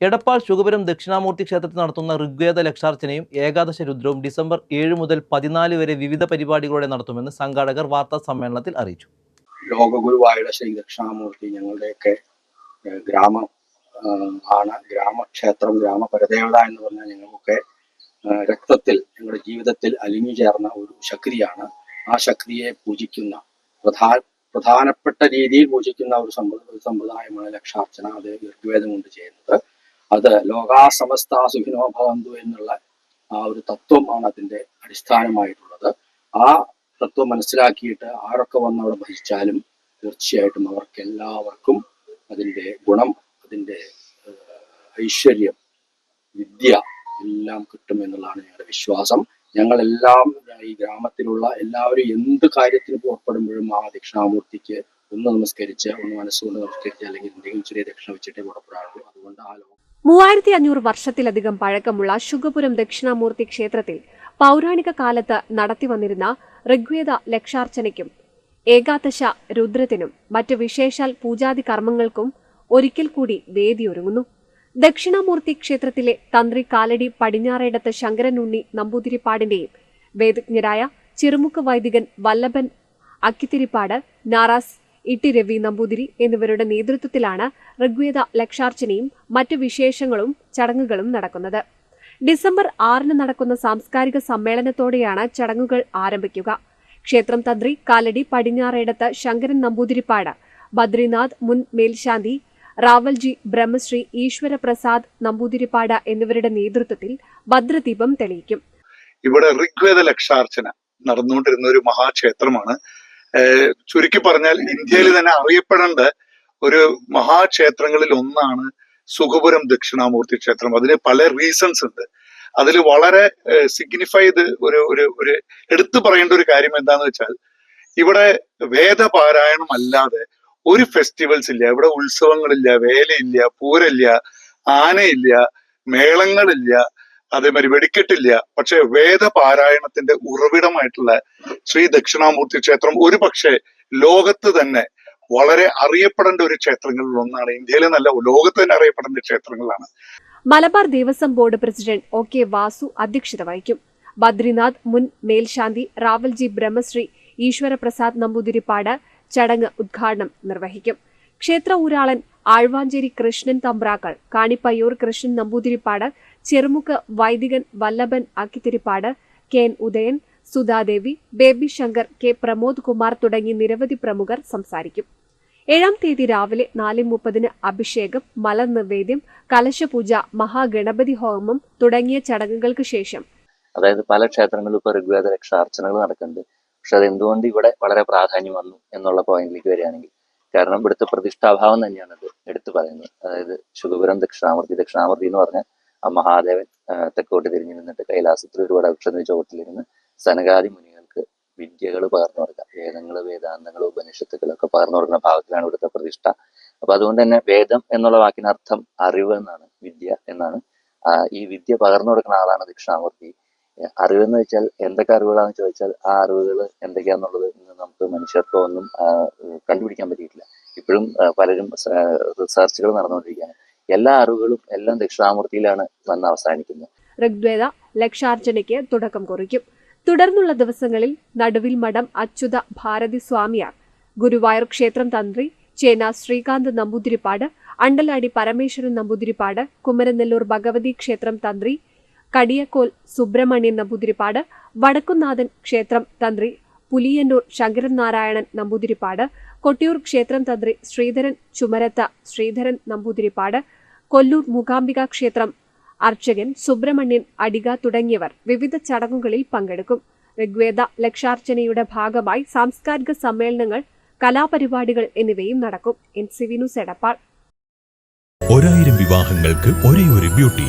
എടപ്പാൾ ശുഗപുരം ദക്ഷിണാമൂർത്തി ക്ഷേത്രത്തിൽ നടത്തുന്ന ഋഗ്വേദ ലക്ഷാർച്ചനയും ഏകാദശ രുദ്രവും ഡിസംബർ ഏഴ് മുതൽ പതിനാല് വരെ വിവിധ പരിപാടികളോടെ നടത്തുമെന്ന് സംഘാടകർ വാർത്താ സമ്മേളനത്തിൽ അറിയിച്ചു. ലോകഗുരുവായുള്ള ശ്രീ ദക്ഷിണാമൂർത്തി ഞങ്ങളുടെയൊക്കെ ഗ്രാമ ആണ്. ഗ്രാമക്ഷേത്രം ഗ്രാമപരദേവത എന്ന് പറഞ്ഞാൽ ഞങ്ങൾക്കൊക്കെ രക്തത്തിൽ ഞങ്ങളുടെ ജീവിതത്തിൽ അലിഞ്ഞു ചേർന്ന ഒരു ശക്തിയാണ്. ആ ശക്തിയെ പൂജിക്കുന്ന പ്രധാ പ്രധാനപ്പെട്ട രീതിയിൽ പൂജിക്കുന്ന ഒരു സമ്പ്രദായമാണ് ലക്ഷാർച്ചന. അത് ഋഗ്വേദം കൊണ്ട് ചെയ്യുന്നത്. അത് ലോകാസമസ്ത സുഖിനോ ഭവന്തു എന്നുള്ള ആ ഒരു തത്വമാണ് അതിന്റെ അടിസ്ഥാനമായിട്ടുള്ളത്. ആ തത്വം മനസ്സിലാക്കിയിട്ട് ആരൊക്കെ വന്ന് അവിടെ ഭരിച്ചാലും തീർച്ചയായിട്ടും അവർക്ക് എല്ലാവർക്കും അതിന്റെ ഗുണം അതിന്റെ ഐശ്വര്യം വിദ്യ എല്ലാം കിട്ടും എന്നുള്ളതാണ് ഞങ്ങളുടെ വിശ്വാസം. ഞങ്ങളെല്ലാം ഈ ഗ്രാമത്തിലുള്ള എല്ലാവരും എന്ത് കാര്യത്തിന് പുറപ്പെടുമ്പോഴും ആ ദക്ഷിണാമൂർത്തിക്ക് ഒന്ന് നമസ്കരിച്ച് ഒന്ന് മനസ്സുകൊണ്ട് നമസ്കരിച്ച് അല്ലെങ്കിൽ എന്തെങ്കിലും ചെറിയ ദക്ഷിണ വെച്ചിട്ടേ പുറപ്പെടാറുള്ളൂ. അതുകൊണ്ട് ആ മൂവായിരത്തി അഞ്ഞൂറ് വർഷത്തിലധികം പഴക്കമുള്ള ശുഗപുരം ദക്ഷിണാമൂർത്തി ക്ഷേത്രത്തിൽ പൗരാണിക കാലത്ത് നടത്തിവന്നിരുന്ന ഋഗ്വേദ ലക്ഷാർച്ചനയ്ക്കും ഏകാദശ രുദ്രത്തിനും മറ്റ് വിശേഷാൽ പൂജാതി കർമ്മങ്ങൾക്കും ഒരിക്കൽ കൂടി വേദിയൊരുങ്ങുന്നു. ദക്ഷിണാമൂർത്തി ക്ഷേത്രത്തിലെ തന്ത്രി കാലടി പടിഞ്ഞാറേടത്ത് ശങ്കരനുണ്ണി നമ്പൂതിരിപ്പാടിന്റെയും വേദജ്ഞരായ ചെറുമുക്ക് വൈദികൻ വല്ലഭൻ അക്കിത്തിരിപ്പാട് നാറാസ് ഇട്ടി രവി നമ്പൂതിരി എന്നിവരുടെ നേതൃത്വത്തിലാണ് ഋഗ്വേദ ലക്ഷാർച്ചനയും മറ്റു വിശേഷങ്ങളും ചടങ്ങുകളും നടക്കുന്നത്. ഡിസംബർ ആറിന് നടക്കുന്ന സാംസ്കാരിക സമ്മേളനത്തോടെയാണ് ചടങ്ങുകൾ ആരംഭിക്കുക. ക്ഷേത്രം തന്ത്രി കാലടി പടിഞ്ഞാറേടത്ത് ശങ്കരൻ നമ്പൂതിരിപ്പാട് ബദ്രിനാഥ് മുൻ മേൽശാന്തി റാവൽജി ബ്രഹ്മശ്രീ ഈശ്വരപ്രസാദ് നമ്പൂതിരിപ്പാട് എന്നിവരുടെ നേതൃത്വത്തിൽ ഭദ്രദീപം തെളിയിക്കും. ഇവിടെ ഋഗ്വേദ ലക്ഷാർച്ചന നടന്നുകൊണ്ടിരുന്ന ഒരു മഹാക്ഷേത്രമാണ് ചുരുക്കി പറഞ്ഞാൽ ഇന്ത്യയിൽ തന്നെ അറിയപ്പെടേണ്ട ഒരു മഹാക്ഷേത്രങ്ങളിൽ ഒന്നാണ് സുഖപുരം ദക്ഷിണാമൂർത്തി ക്ഷേത്രം. അതിന് പല റീസൺസ് ഉണ്ട്. അതിൽ വളരെ സിഗ്നിഫൈ ഒരു ഒരു ഒരു എടുത്തു പറയേണ്ട ഒരു കാര്യം എന്താന്ന് വെച്ചാൽ ഇവിടെ വേദപാരായണം അല്ലാതെ ഒരു ഫെസ്റ്റിവൽസ് ഇല്ല. ഇവിടെ ഉത്സവങ്ങളില്ല വേലയില്ല പൂരമില്ല ആനയില്ല മേളങ്ങളില്ല അതേമാതിരി വെടിക്കെട്ടില്ല. പക്ഷെ വേദപാരായണത്തിന്റെ ഉറവിടമായിട്ടുള്ള ശ്രീ ദക്ഷിണാമൂർത്തി ക്ഷേത്രം ഒരു പക്ഷേ ലോകത്ത് തന്നെ വളരെ അറിയപ്പെടേണ്ട ഒരു ക്ഷേത്രങ്ങളിൽ ഒന്നാണ് ഇന്ത്യയിലെ നല്ല ലോകത്ത് തന്നെ അറിയപ്പെടേണ്ട ക്ഷേത്രങ്ങളാണ്. Malabar Devaswom board president O K Vasu അധ്യക്ഷത വഹിക്കും. ബദ്രിനാഥ് മുൻ മേൽശാന്തി റാവൽജി ബ്രഹ്മശ്രീ ഈശ്വരപ്രസാദ് നമ്പൂതിരിപ്പാട് ചടങ്ങ് ഉദ്ഘാടനം നിർവഹിക്കും. ക്ഷേത്ര ഊരാളൻ ആഴ്വാഞ്ചേരി കൃഷ്ണൻ തമ്പ്രാക്കൾ കാണിപ്പയ്യൂർ കൃഷ്ണൻ നമ്പൂതിരിപ്പാട് ചെറുമുക്ക് വൈദികൻ Vallabhan Akkithiripad K Udayan Sudhadevi Baby Shankar K Pramod Kumar തുടങ്ങി നിരവധി പ്രമുഖർ സംസാരിക്കും. ഏഴാം തീയതി രാവിലെ നാല് മുപ്പതിന് അഭിഷേകം മലനിർവേദ്യം കലശപൂജ മഹാഗണപതി ഹോമം തുടങ്ങിയ ചടങ്ങുകൾക്ക് ശേഷം. അതായത് പല ക്ഷേത്രങ്ങളിലും ഇപ്പോൾ ഋഗ്വേദ രക്ഷാർച്ചനകൾ നടക്കുന്നുണ്ട്. പക്ഷെ അത് എന്തുകൊണ്ട് ഇവിടെ വളരെ പ്രാധാന്യം വന്നു എന്നുള്ള പോയിന്റിലേക്ക് വരികയാണെങ്കിൽ കാരണം ഇവിടുത്തെ പ്രതിഷ്ഠാഭാവം തന്നെയാണ് അത് എടുത്തു പറയുന്നത്. അതായത് ശുഖപുരം ദക്ഷിണാമൂർത്തി ദക്ഷിണാമൂർത്തി എന്ന് പറഞ്ഞ ആ മഹാദേവൻ തെക്കോട്ട് തിരിഞ്ഞു നിന്നിട്ട് കൈലാസത്തിൽ ഒരുപാട് അക്ഷര ചോട്ടിലിരുന്ന് സനകാദി മുനികൾക്ക് വിദ്യകൾ പകർന്നു കൊടുക്കുക. വേദങ്ങൾ വേദാന്തങ്ങൾ ഉപനിഷത്തുക്കൾ ഒക്കെ പകർന്നു കൊടുക്കുന്ന ഭാഗത്തിലാണ് ഇവിടുത്തെ പ്രതിഷ്ഠ. അപ്പൊ അതുകൊണ്ട് തന്നെ വേദം എന്നുള്ള വാക്കിനർത്ഥം അറിവ് എന്നാണ് വിദ്യ എന്നാണ്. ഈ വിദ്യ പകർന്നു കൊടുക്കുന്ന ആളാണ് ദക്ഷിണാമൂർത്തി. അറിവെന്ന് വെച്ചാൽ എന്തൊക്കെ അറിവുകളാണെന്ന് ചോദിച്ചാൽ ആ അറിവുകൾ എന്തൊക്കെയാന്നുള്ളത് ഇന്ന് നമുക്ക് മനുഷ്യർക്കോ ഒന്നും കണ്ടുപിടിക്കാൻ പറ്റിയിട്ടില്ല. ഇപ്പോഴും പലരും റിസർച്ചുകൾ നടന്നുകൊണ്ടിരിക്കുകയാണ്. എല്ലാ അറിവുകളും എല്ലാം ദക്ഷിണാമൂർത്തിയിലാണ് വന്ന് അവസാനിക്കുന്നത്. ഋഗ്വേദ ലക്ഷാർച്ചനയ്ക്ക് തുടക്കം കുറിക്കും. തുടർന്നുള്ള ദിവസങ്ങളിൽ നടുവിൽ മഠം അച്യുത ഭാരതി സ്വാമിയാർ ഗുരുവായൂർ ക്ഷേത്രം തന്ത്രി ചേന ശ്രീകാന്ത് നമ്പൂതിരിപ്പാട് അണ്ടലാടി പരമേശ്വരൻ നമ്പൂതിരിപ്പാട് കുമരനെല്ലൂർ ഭഗവതി ക്ഷേത്രം തന്ത്രി കടിയക്കോൽ സുബ്രഹ്മണ്യൻ നമ്പൂതിരിപ്പാട് വടക്കുന്നാഥൻ ക്ഷേത്രം തന്ത്രി പുലിയന്നൂർ ശങ്കരൻ നാരായണൻ നമ്പൂതിരിപ്പാട് കൊട്ടിയൂർ ക്ഷേത്രം തന്ത്രി ശ്രീധരൻ ചുമരത്ത ശ്രീധരൻ നമ്പൂതിരിപ്പാട് കൊല്ലൂർ മൂകാംബിക ക്ഷേത്രം അർച്ചകൻ സുബ്രഹ്മണ്യൻ അടിക തുടങ്ങിയവർ വിവിധ ചടങ്ങുകളിൽ പങ്കെടുക്കും. ഋഗ്വേദ ലക്ഷാർച്ചനയുടെ ഭാഗമായി സാംസ്കാരിക സമ്മേളനങ്ങൾ കലാപരിപാടികൾ എന്നിവയും നടക്കും. N C Vinu news Edappal. ഒരായിരം വിവാഹങ്ങൾക്ക് ഒരേ ഒരു beauty.